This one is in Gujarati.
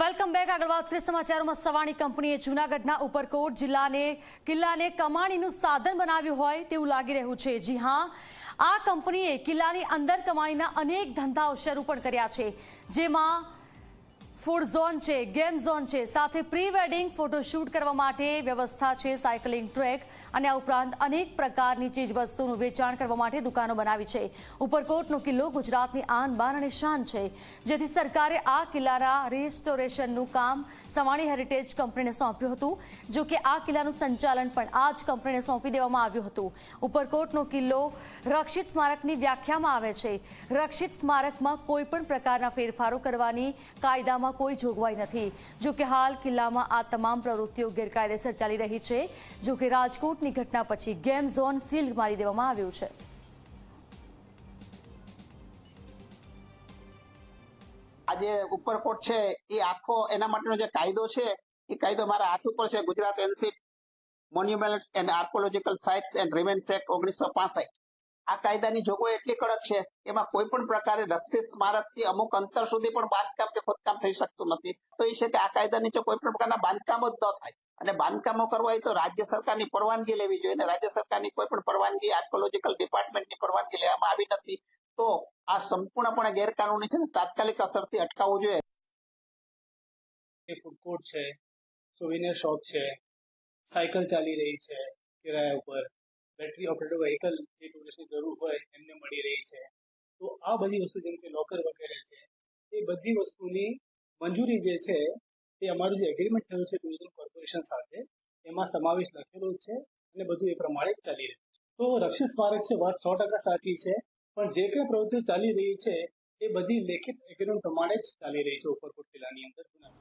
વેલકમ બેક આગળ વાત કરીએ સમાચારોમાં સવાણી કંપનીએ જૂનાગઢના ઉપરકોટ જિલ્લાને, કિલ્લાને કમાણીનું સાધન બનાવ્યું હોય તેવું લાગી રહ્યું છે. જી હા, આ કંપનીએ કિલ્લાની અંદર કમાણીના અનેક ધંધાઓ શરૂ પણ કર્યા છે. જેમાં ફૂડ ઝોન છે, ગેમ ઝોન છે, સાથે પ્રી વેડિંગ ફોટોશૂટ કરવા માટે વ્યવસ્થા છે, સાયકલિંગ ટ્રેક અને આ ઉપરાંત અનેક પ્રકારની ચીજ વસ્તુનું વેચાણ કરવા માટે દુકાનો બનાવી છે. ઉપરકોટનો કિલ્લો ગુજરાતની આન બાન અને શાન છે. જેથી સરકારે આ કિલ્લાના રિસ્ટોરેશનનું કામ સવાણી હેરિટેજ કંપનીને સોંપ્યું હતું. જો કે આ કિલ્લાનું સંચાલન પણ આ જ કંપનીને સોંપી દેવામાં આવ્યું હતું. ઉપરકોટનો કિલ્લો રક્ષિત સ્મારકની વ્યાખ્યામાં આવે છે. રક્ષિત સ્મારકમાં કોઈપણ પ્રકારના ફેરફારો કરવાની કાયદામાં કોઈ જોગવાઈ નથી. જો હાલ કિલ્લામાં આ તમામ પ્રવૃત્તિઓ ગેરકાયદેસર ચાલી રહી છે. જો રાજકોટની ઘટના પછી ગેમ ઝોન સીલ મારી દેવામાં આવ્યું છે. આજે ઉપરકોટ છે, એ આખો એના માટેનો જે કાયદો છે, એ કાયદો મારા હાથ ઉપર છે, Gujarat ancient monuments and archaeological sites and remains act ઓગણીસો પાસઠ. આ કાયદાની જોગવાઈ એટલી કડક છે, એમાં કોઈ પણ પ્રકારે રક્ષિત સ્મારકથી અમુક અંતર સુધી પણ બાંધકામ કે થઈ શકતું નથી. તો એ છે કે આ કાયદા નીચે કોઈ પણ પ્રકારના બાંધકામો જ ન થાય અને બાંધકામો કરવા હોય તો રાજ્ય સરકારની પરવાનગી લેવી જોઈએ અને રાજ્ય સરકારની કોઈ પણ પરવાનગી આર્કોલોજીકલ ડિપાર્ટમેન્ટની પરવાનગી લેવામાં આવી નથી, તો આ સંપૂર્ણપણે ગેરકાનૂની છે ને તાત્કાલિક અસરથી અટકાવવું જોઈએ. ફૂડ છે સોવિનિયર શોપ છે, સાયકલ ચાલી રહી છે કિરાયા ઉપર બેટરી ઓપરેટેડ વ્હીકલ જે ટુરિસ્ટની જરૂર હોય એમને મળી રહી છે. તો આ બધી વસ્તુ જેમ કે લોકર વગેરે છે, એ બધી વસ્તુની મંજૂરી જે છે, એ અમારું જે એગ્રીમેન્ટ થયું છે ટુરિઝમ કોર્પોરેશન સાથે, એમાં સમાવેશ લખેલો છે અને બધું એ પ્રમાણે ચાલી રહ્યું છે. તો રક્ષિત સ્મારક છે, વાત સો ટકા સાચી છે, પણ જે કંઈ પ્રવૃત્તિઓ ચાલી રહી છે, એ બધી લેખિત એગ્રીમેન્ટ પ્રમાણે જ ચાલી રહી છે ઉપરકોટ કિલ્લાની અંદર.